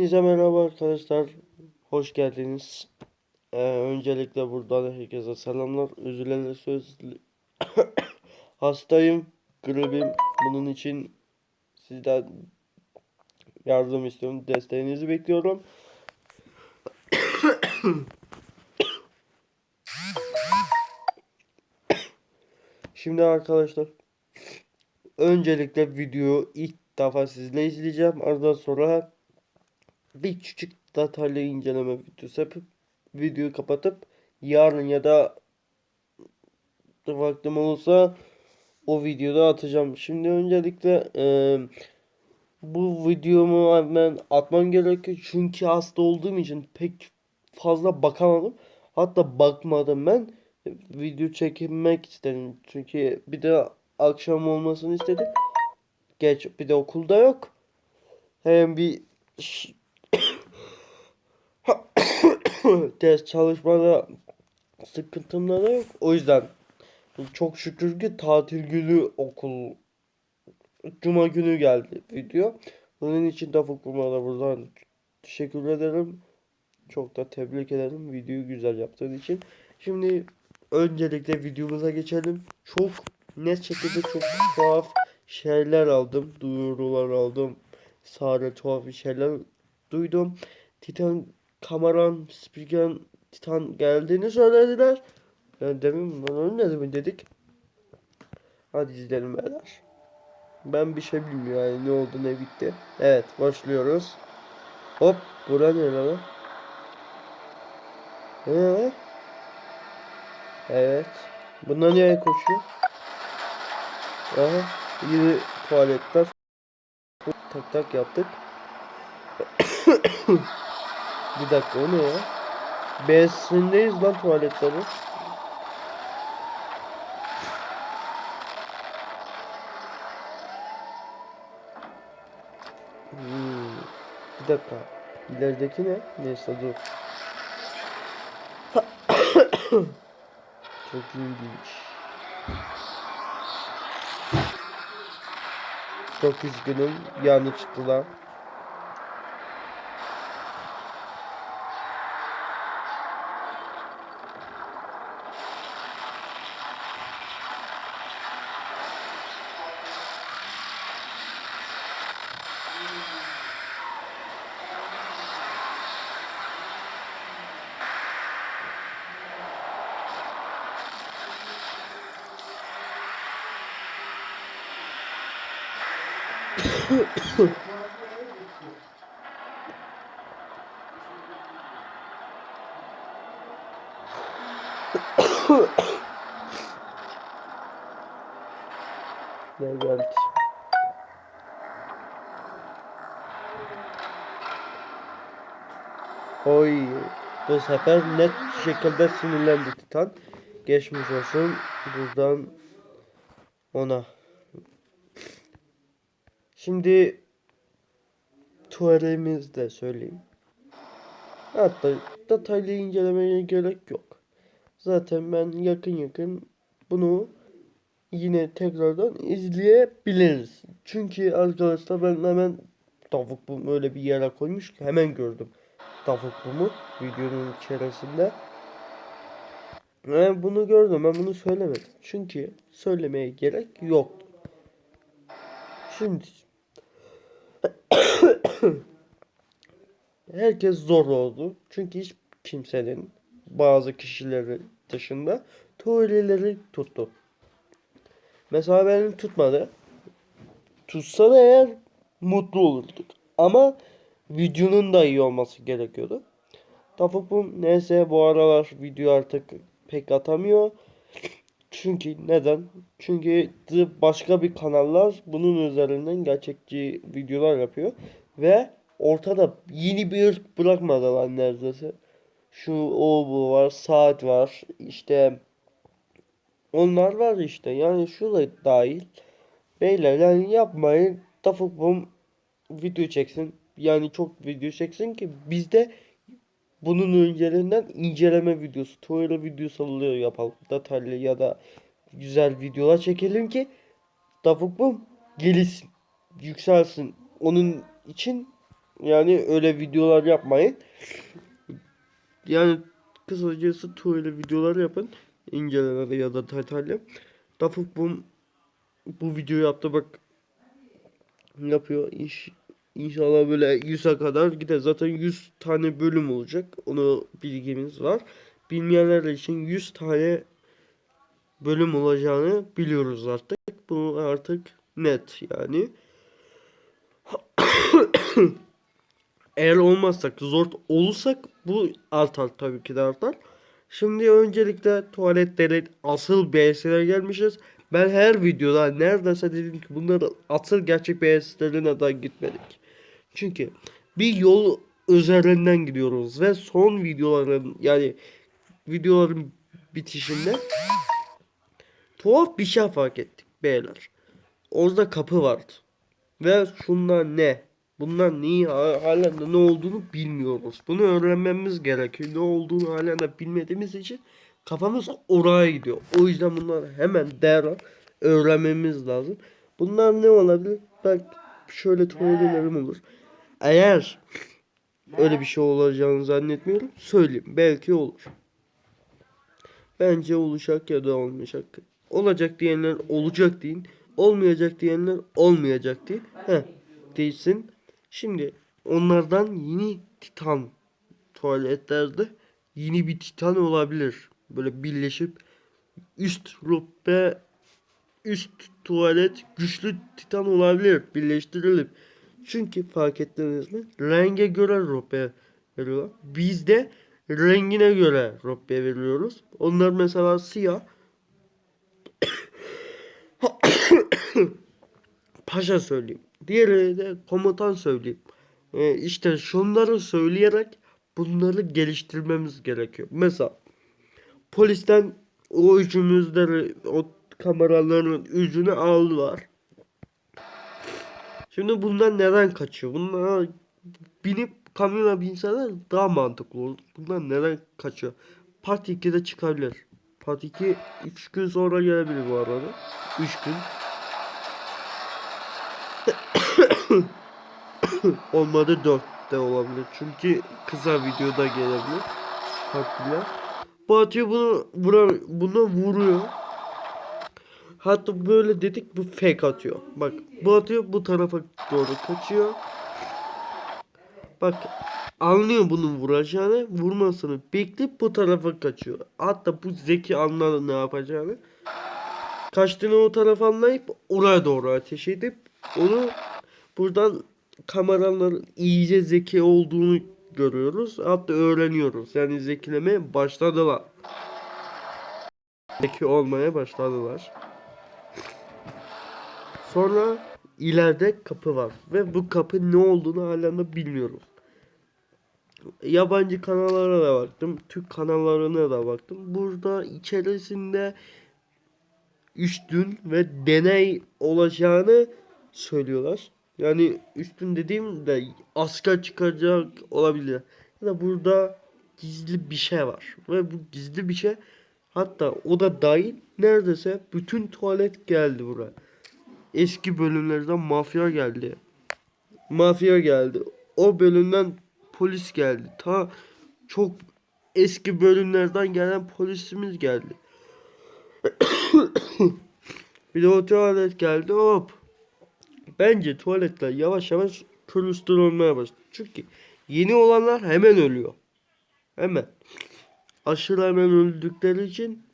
Hepinize merhaba arkadaşlar. Hoş geldiniz. Ee, öncelikle buradan herkese selamlar. Üzülerek söz hastayım. Gripim. Bunun için sizden yardım istiyorum. Desteğinizi bekliyorum. Şimdi arkadaşlar öncelikle videoyu ilk defa sizle izleyeceğim. Ardından sonra bir küçük detaylı inceleme videosu yapıp videoyu kapatıp yarın ya da vaktim olursa o videoda atacağım. Şimdi öncelikle e, bu videomu hemen atmam gerekiyor. Çünkü hasta olduğum için pek fazla bakamadım. Hatta bakmadım ben. Video çekmek istedim. Çünkü bir de akşam olmasını istedim. Geç bir de okulda yok. Hem bir ders çalışmada sıkıntım da yok. O yüzden çok şükür ki tatil günü okul Cuma günü geldi video. Bunun için de Fukuma buradan teşekkür ederim. Çok da tebrik ederim videoyu güzel yaptığın için. Şimdi öncelikle videomuza geçelim. Çok net şekilde çok tuhaf şeyler aldım. Duyurular aldım. Sadece tuhaf bir şeyler duydum. Titan Kamaran Spigen Titan geldiğini söylediler. Ben demin bana ölmedi mi dedik. Hadi izleyelim beyler. Ben bir şey bilmiyorum yani ne oldu ne bitti. Evet başlıyoruz. Hop bura ne lan? Ee? Evet. Bunlar nereye koşuyor? Aha yine tuvaletler. Tak tak yaptık. bir dakika o ne ya? B'sindeyiz lan tuvaletlerin. Hmm. Bir dakika. İlerideki ne? Neyse dur. Çok ilginç. Çok üzgünüm. Yani çıktılar. Ne geldi? Oy. Bu sefer net şekilde sinirlendi Titan. Geçmiş olsun. Buradan ona. Şimdi tuvaletimizi de söyleyeyim. Hatta detaylı incelemeye gerek yok. Zaten ben yakın yakın bunu yine tekrardan izleyebiliriz. Çünkü arkadaşlar ben hemen tavuk bu öyle bir yere koymuş ki hemen gördüm tavuk bumu videonun içerisinde. Ben bunu gördüm ben bunu söylemedim. Çünkü söylemeye gerek yok. Şimdi herkes zor oldu. Çünkü hiç kimsenin bazı kişileri dışında tuvaletleri tuttu. Mesela benim tutmadı. Tutsa da eğer mutlu olurduk. Ama videonun da iyi olması gerekiyordu. Tafuk bu neyse bu aralar video artık pek atamıyor. Çünkü neden? Çünkü başka bir kanallar bunun üzerinden gerçekçi videolar yapıyor. Ve ortada yeni bir ırk bırakmadılar neredeyse. Şu o bu var, saat var, işte onlar var işte. Yani şu da dahil. Beyler yani yapmayın. Tafuk bum video çeksin. Yani çok video çeksin ki bizde bunun önceliğinden inceleme videosu, tuvalet videosu alıyor yapalım. Detaylı ya da güzel videolar çekelim ki Tafuk bum gelişsin. Yükselsin. Onun için Yani öyle videolar yapmayın. Yani kısacası tuvalet videolar yapın. İncelemeli ya da detaylı. Dafuk bu, videoyu yaptı bak. Yapıyor. İş, İnşallah böyle 100'e kadar gider. Zaten 100 tane bölüm olacak. Onu bilgimiz var. Bilmeyenler için 100 tane bölüm olacağını biliyoruz artık. Bu artık net yani. Eğer olmazsak, zor olursak bu artar tabii ki de artar. Şimdi öncelikle tuvaletlerin asıl BS'ine gelmişiz. Ben her videoda neredeyse dedim ki bunların asıl gerçek BS'lerine daha gitmedik. Çünkü bir yol üzerinden gidiyoruz ve son videoların yani videoların bitişinde tuhaf bir şey fark ettik beyler. Orada kapı vardı. Ve şunlar ne? Bunlar neyi hala ne olduğunu bilmiyoruz. Bunu öğrenmemiz gerekiyor. Ne olduğunu hala da bilmediğimiz için kafamız oraya gidiyor. O yüzden bunları hemen derhal öğrenmemiz lazım. Bunlar ne olabilir? Bak şöyle teorilerim olur. Eğer öyle bir şey olacağını zannetmiyorum. Söyleyeyim. Belki olur. Bence olacak ya da olmayacak. Olacak diyenler olacak deyin. Olmayacak diyenler olmayacak deyin. Heh, değilsin. Şimdi onlardan yeni titan tuvaletlerde yeni bir titan olabilir. Böyle birleşip üst rütbe üst tuvalet güçlü titan olabilir. Birleştirilip. Çünkü fark ettiniz mi? Renge göre rütbe veriyorlar. Biz de rengine göre rütbe veriyoruz. Onlar mesela siyah. Paşa söyleyeyim. Diğeri de komutan söyleyeyim. Ee, işte şunları söyleyerek bunları geliştirmemiz gerekiyor. Mesela polisten o üçümüzleri o kameraların ucunu aldılar. Şimdi bunlar neden kaçıyor? Bunlar binip kamyona binseler daha mantıklı olur. Bunlar neden kaçıyor? Part 2'de çıkabilir. Part 2 3 gün sonra gelebilir bu arada. 3 gün. Olmadı 4 de olabilir. Çünkü kısa videoda gelebilir. Partiler. Bu atıyor bunu vurar, buna vuruyor. Hatta böyle dedik bu fake atıyor. Bak bu atıyor bu tarafa doğru kaçıyor. Bak anlıyor bunun vuracağını. Vurmasını bekleyip bu tarafa kaçıyor. Hatta bu zeki anladı ne yapacağını. Kaçtığını o tarafa anlayıp oraya doğru ateş edip onu buradan kameraların iyice zeki olduğunu görüyoruz. Hatta öğreniyoruz. Yani zekilemeye başladılar. Zeki olmaya başladılar. Sonra ileride kapı var ve bu kapı ne olduğunu hala da bilmiyoruz. Yabancı kanallara da baktım, Türk kanallarına da baktım. Burada içerisinde üstün ve deney olacağını söylüyorlar. Yani üstün dediğim de asker çıkacak olabilir. Ya da burada gizli bir şey var. Ve bu gizli bir şey hatta o da dahil neredeyse bütün tuvalet geldi buraya. Eski bölümlerden mafya geldi. Mafya geldi. O bölümden polis geldi. Ta çok eski bölümlerden gelen polisimiz geldi. bir de o tuvalet geldi hop. Bence tuvaletler yavaş yavaş olmaya başladı. Çünkü yeni olanlar hemen ölüyor. Hemen. Aşırı hemen öldükleri için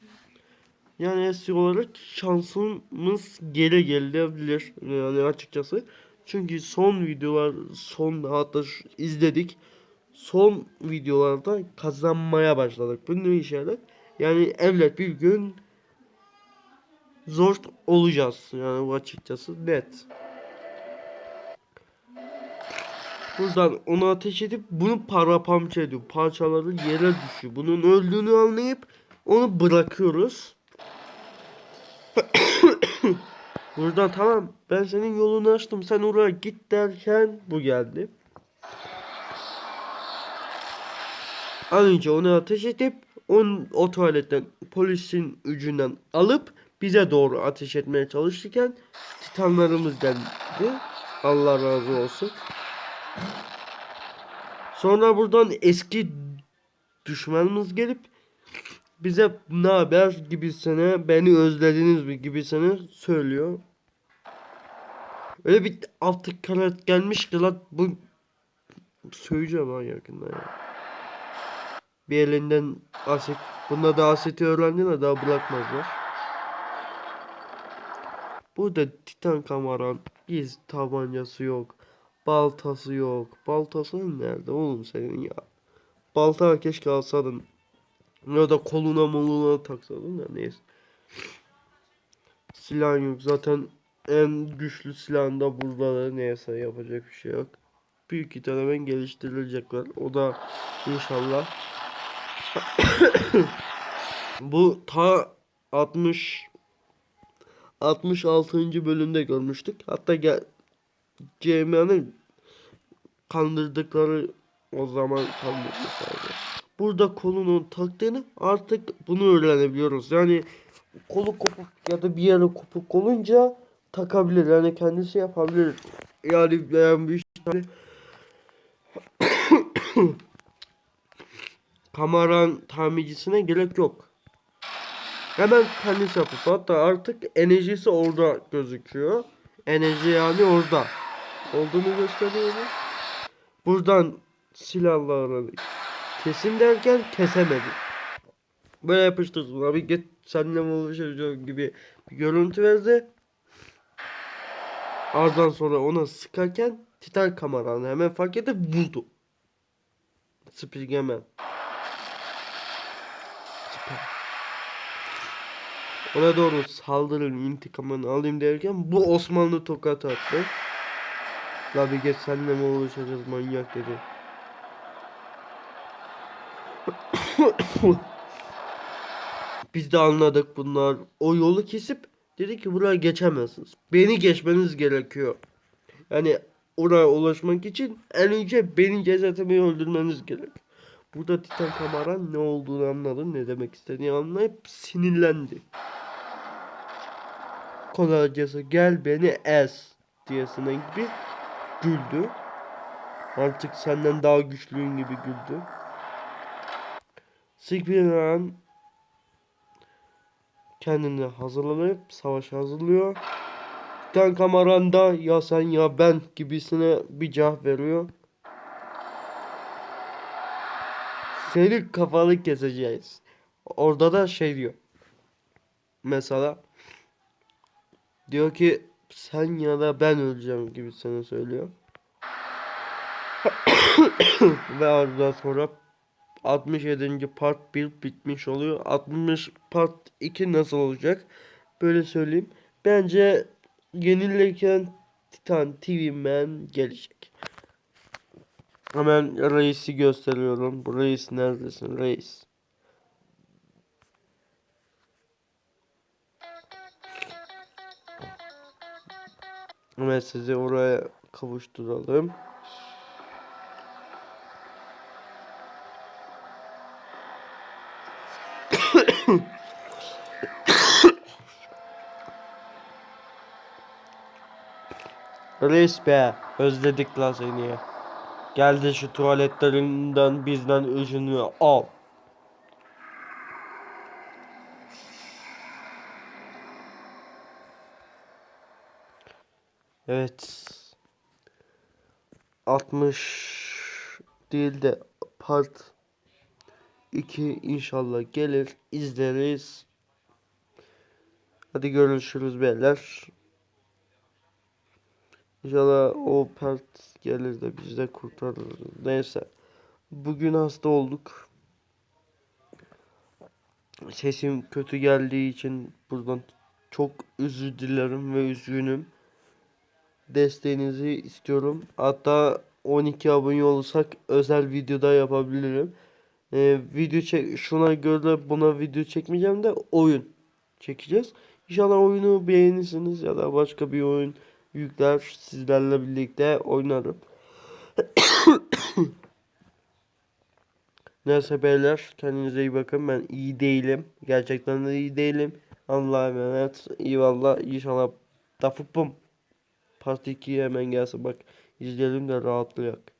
yani eski olarak şansımız geri gelebilir. Yani açıkçası. Çünkü son videolar son hatta izledik. Son videolarda kazanmaya başladık. Bu ne işaret? Yani evlet bir gün zor olacağız. Yani bu açıkçası net. Buradan onu ateş edip bunu paramparça ediyor. Parçaları yere düşüyor. Bunun öldüğünü anlayıp onu bırakıyoruz. Buradan tamam ben senin yolunu açtım sen oraya git derken bu geldi. Az önce onu ateş edip on, o tuvaletten polisin ucundan alıp bize doğru ateş etmeye çalışırken titanlarımız geldi. Allah razı olsun. Sonra buradan eski düşmanımız gelip bize ne haber gibisine beni özlediniz mi gibisine söylüyor. Öyle bir altı karat gelmiş ki lan bu söyleyeceğim ha yakında ya. Bir elinden asit. Bunda da asiti öğrendin daha bırakmazlar. Burada Titan Kamaran iz tabancası yok. Baltası yok. Baltası nerede oğlum senin ya? Balta keşke alsadın. Ya da koluna moluna taksadın da neyse. Silah yok. Zaten en güçlü silahın da burada da neyse yapacak bir şey yok. Büyük ihtimalle geliştirilecekler. O da inşallah. Bu ta 60 66. bölümde görmüştük. Hatta gel CMA'nın kandırdıkları o zaman kandırdıkları. Burada kolunun taktığını artık bunu öğrenebiliyoruz. Yani kolu kopuk ya da bir yere kopuk olunca takabilir. Yani kendisi yapabilir. Yani ben bir tane kameran tamircisine gerek yok. Hemen kendisi yapıyor. Hatta artık enerjisi orada gözüküyor. Enerji yani orada. Olduğunu gösteriyor. Buradan silahları kesin derken kesemedi. Böyle yapıştırsın abi git seninle mi uğraşacağım gibi bir görüntü verdi. Ardından sonra ona sıkarken Titan kameranı hemen fark edip vurdu. Süper. Ona doğru saldırın intikamını alayım derken bu Osmanlı tokat attı. La bir geç senle mi uğraşacağız manyak dedi. Biz de anladık bunlar. O yolu kesip dedi ki buraya geçemezsiniz. Beni geçmeniz gerekiyor. Yani oraya ulaşmak için en önce benim cesetimi öldürmeniz gerek. Burada Titan Kamaran ne olduğunu anladı, ne demek istediğini anlayıp sinirlendi. Kolaycası gel beni ez diyesine gibi güldü. Artık senden daha güçlüyüm gibi güldü. Sigviran kendini hazırlanıp savaşa hazırlıyor. Titan Kamaran da ya sen ya ben gibisine bir cevap veriyor. Seni kafalı keseceğiz. Orada da şey diyor. Mesela diyor ki sen ya da ben öleceğim gibi sana söylüyor. Ve ardından sonra 67. part 1 bitmiş oluyor. 60 part 2 nasıl olacak? Böyle söyleyeyim. Bence yenilirken Titan TV Man gelecek. Hemen reisi gösteriyorum. Bu reis neredesin reis? Hemen sizi oraya kavuşturalım. Reis be özledik la seni. Geldi şu tuvaletlerinden bizden ışını al. Evet. 60 değil de part 2 inşallah gelir izleriz. Hadi görüşürüz beyler. İnşallah o part gelir de biz de kurtarırız. Neyse. Bugün hasta olduk. Sesim kötü geldiği için buradan çok özür dilerim ve üzgünüm. Desteğinizi istiyorum. Hatta 12 abone olursak özel videoda yapabilirim. Ee, video çek şuna göre buna video çekmeyeceğim de oyun çekeceğiz. İnşallah oyunu beğenirsiniz ya da başka bir oyun yükler sizlerle birlikte oynarım. Neyse beyler kendinize iyi bakın. Ben iyi değilim. Gerçekten de iyi değilim. Allah'a emanet. Eyvallah. İnşallah da Part 2 hemen gelsin bak. izleyelim de rahatlayak.